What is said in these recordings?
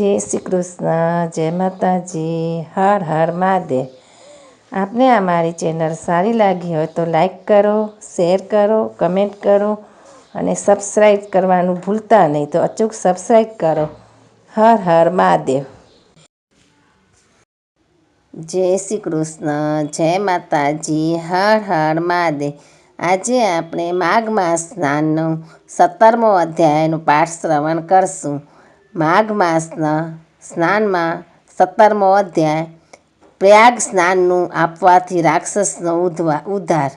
જય શ્રી કૃષ્ણ, જય માતાજી, હર હર મહાદેવ. આપને અમારી ચેનલ સારી લાગી હોય તો લાઈક કરો, શેર કરો, કમેન્ટ કરો અને સબસ્ક્રાઈબ કરવાનું ભૂલતા નહીં તો અચૂક સબસ્ક્રાઈબ કરો. હર હર મહાદેવ. જય શ્રી કૃષ્ણ, જય માતાજી, હર હર મહાદેવ. આજે આપણે માઘ માસ સ્નાનનું સત્તરમો અધ્યાયનું પાઠ શ્રવણ કરશું. માઘ માસના સ્નાનમાં સત્તરમો અધ્યાય, પ્રયાગ સ્નાનનું આપવાથી રાક્ષસનો ઉધવા, ઉદ્ધાર.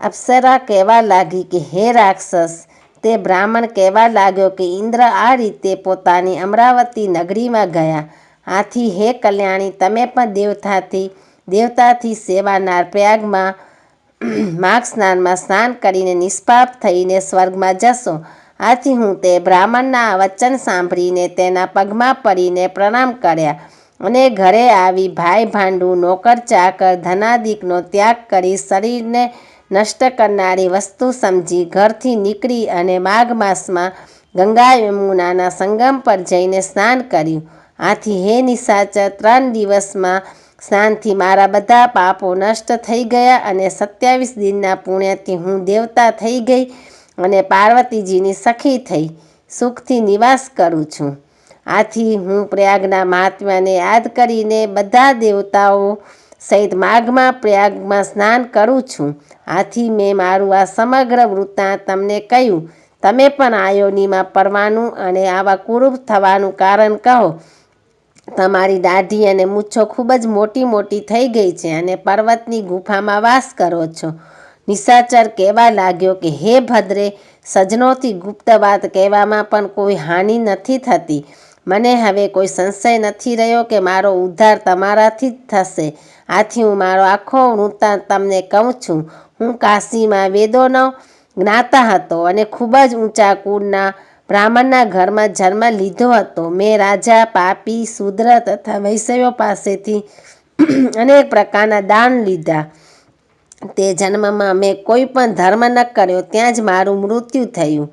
અપ્સરા કહેવા લાગી કે, હે રાક્ષસ, તે બ્રાહ્મણ કહેવા લાગ્યો કે, ઇન્દ્ર આ રીતે પોતાની અમરાવતી નગરીમાં ગયા. આથી હે કલ્યાણી, તમે પણ દેવતાથી દેવતાથી સેવાનાર પ્રયાગમાં, માઘ સ્નાનમાં સ્નાન કરીને નિષ્પાપ થઈને સ્વર્ગમાં જશો. આથી હું તે બ્રાહ્મણના વચન સાંભળીને તેના પગમાં પડીને પ્રણામ કર્યા અને ઘરે આવી ભાઈ ભાંડુ, નોકર, ચાકર, ધનાદિકનો ત્યાગ કરી શરીરને નષ્ટ કરનારી વસ્તુ સમજી ઘરથી નીકળી અને માઘ માસમાં ગંગા યમુનાના સંગમ પર જઈને સ્નાન કર્યું. આથી હે નિશાચર, ત્રણ દિવસમાં સ્નાનથી મારા બધા પાપો નષ્ટ થઈ ગયા અને સત્યાવીસ દિનના પુણ્યથી હું દેવતા થઈ ગઈ. અને પાર્વતીજીની સખી થઈ સુખથી નિવાસ કરું છું. આથી હું પ્રયાગના મહાત્માને યાદ કરીને બધા દેવતાઓ સહિત માઘમાં પ્રયાગમાં સ્નાન કરું છું. આથી મેં મારું આ સમગ્ર વૃત્તાંત તમને કહ્યું. તમે પણ આયોનીમાં પરવાનું અને આવા કુરૂપ થવાનું કારણ કહો. તમારી દાઢી અને મૂછો ખૂબ જ મોટી મોટી થઈ ગઈ છે અને પર્વતની ગુફામાં વાસ કરો છો. નિશાચર કહેવા લાગ્યો કે, હે ભદ્રે, સજનોથી ગુપ્ત વાત કહેવામાં પણ કોઈ હાનિ નથી થતી. મને હવે કોઈ સંશય નથી રહ્યો કે મારો ઉદ્ધાર તમારાથી જ થશે. આથી હું મારો આખો વૃત્તાંત તમને કહું છું. હું કાશીમાં વેદોનો જ્ઞાતા હતો અને ખૂબ જ ઊંચા કુળના બ્રાહ્મણના ઘરમાં જન્મ લીધો હતો. મેં રાજા, પાપી, શુદ્ર તથા વૈષયો પાસેથી અનેક પ્રકારના દાન લીધા. તે જન્મમાં મેં કોઈ પણ ધર્મ ન કર્યો, ત્યાં જ મારું મૃત્યુ થયું.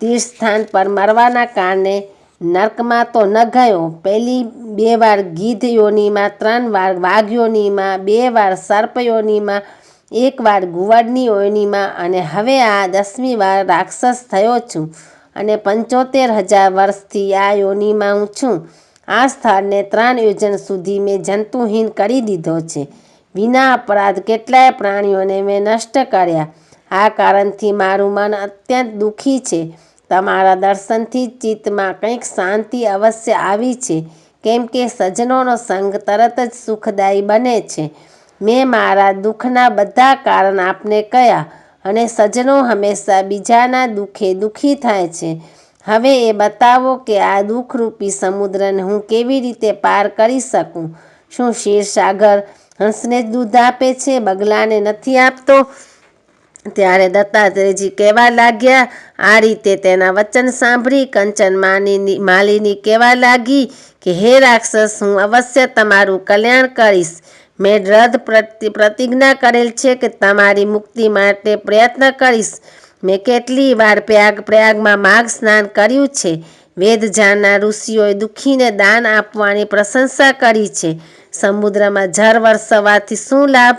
તીર્થસ્થાન પર મરવાના કારણે નર્કમાં તો ન ગયો. પહેલી બે વાર ગીધ યોનીમાં ત્રણ વાર વાઘ યોનીમાં બે વાર સર્પ યોનીમાં એક વાર ગુવાડની યોનીમાં અને હવે આ દસમી વાર રાક્ષસ થયો છું અને પંચોતેર હજાર વર્ષથી આ યોનીમાં હું છું. આ સ્થળને ત્રણ યોજન સુધી મેં જંતુહીન કરી દીધો છે. વિના અપરાધ કેટલાય પ્રાણીઓને મેં નષ્ટ કર્યા. આ કારણથી મારું મન અત્યંત દુઃખી છે. તમારા દર્શનથી ચિત્તમાં કંઈક શાંતિ અવશ્ય આવી છે. કેમ કે સજ્જનોનો સંગ તરત જ સુખદાયી બને છે. મેં મારા દુઃખના બધા કારણ આપને કહ્યા અને સજ્જનો હંમેશા બીજાના દુઃખે દુઃખી થાય છે. હવે એ બતાવો કે આ દુઃખરૂપી સમુદ્રને હું કેવી રીતે પાર કરી શકું? શું ક્ષીરસાગર હંસને જ દૂધ આપે છે, બગલાને નથી આપતો. ત્યારે દત્તાત્રેયજી કહેવા લાગ્યા, આ રીતે તેના વચન સાંભળી કંચન માની માલિની કહેવા લાગી કે, હે રાક્ષસ, હું અવશ્ય તમારું કલ્યાણ કરીશ. મેં દ્રઢ પ્રતિજ્ઞા કરેલ છે કે તમારી મુક્તિ માટે પ્રયત્ન કરીશ. મેં કેટલી વાર પ્રયાગ પ્રયાગમાં માઘ સ્નાન કર્યું છે. વેદ જાણના ઋષિઓએ દુઃખીને દાન આપવાની પ્રશંસા કરી છે. સમુદ્રમાં જળ વરસવાથી શું લાભ?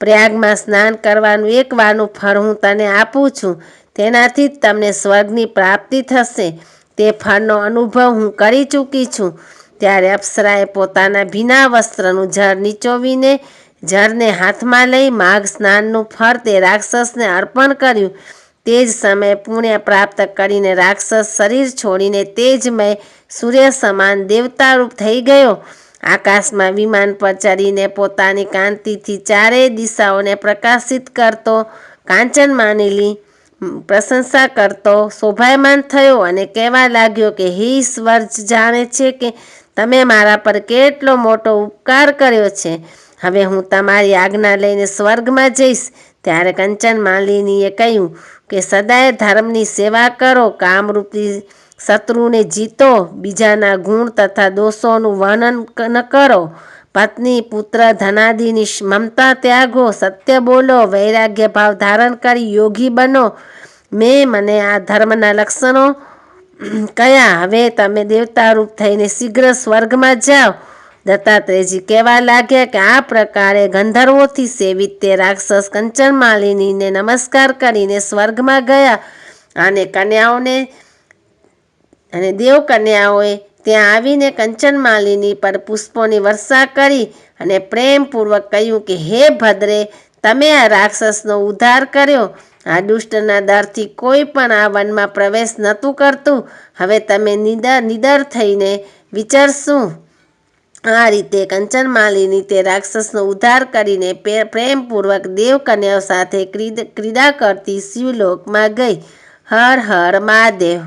પ્રયાગમાં સ્નાન કરવાનું એક વારનું ફળ હું તને આપું છું. તેનાથી જ તમને સ્વર્ગની પ્રાપ્તિ થશે. તે ફળનો અનુભવ હું કરી ચૂકી છું. ત્યારે અપ્સરાએ પોતાના ભીના વસ્ત્રનું જળ નીચોવીને જળને હાથમાં લઈ માઘ સ્નાનનું ફળ તે રાક્ષસને અર્પણ કર્યું. તે જ સમયે પુણ્ય પ્રાપ્ત કરીને રાક્ષસ શરીર છોડીને તેજમય સૂર્ય સમાન દેવતારૂપ થઈ ગયો. આકાશમાં વિમાન પર ચડીને પોતાની કાંતિથી ચારેય દિશાઓને પ્રકાશિત કરતો, કાંચન માનેલી પ્રશંસા કરતો, શોભાયમાન થયો અને કહેવા લાગ્યો કે, હે ઈશ્વર જાણે છે કે તમે મારા પર કેટલો મોટો ઉપકાર કર્યો છે. હવે હું તમારી આજ્ઞા લઈને સ્વર્ગમાં જઈશ. ત્યારે કંચન માલિનીએ કહ્યું કે, સદાય ધર્મની સેવા કરો, કામરૂપી શત્રુને જીતો, બીજાના ગુણ તથા દોષોનું વર્ણન ન કરો. પત્ની, પુત્ર ધનાદિની મમતા ત્યાગો, સત્ય બોલો, વૈરાગ્ય ભાવ ધારણ કરી યોગી બનો. મેં મને આ ધર્મના લક્ષણો કયા? હવે તમે દેવતા રૂપ થઈને શીઘ્ર સ્વર્ગમાં જાઓ. દત્તાત્રેયજી કહેવા લાગ્યા કે આ પ્રકારે ગંધર્વોથી સેવિત તે રાક્ષસ કંચન માલિનીને નમસ્કાર કરીને સ્વર્ગમાં ગયા અને કન્યાઓને અને દેવકન્યાઓએ ત્યાં આવીને કંચનમાલિની પર પુષ્પોની વર્ષા કરી અને પ્રેમપૂર્વક કહ્યું કે, હે ભદ્રે, તમે આ રાક્ષસનો ઉદ્ધાર કર્યો. આ દુષ્ટના ડરથી કોઈ પણ આ વનમાં પ્રવેશ નહોતું કરતું. હવે તમે નિદર નિડર થઈને વિચારશું. આ રીતે કંચનમાલિની તે રાક્ષસનો ઉદ્ધાર કરીને પ્રેમપૂર્વક દેવકન્યાઓ સાથે ક્રીડા કરતી શિવલોકમાં ગઈ. હર હર મહાદેવ.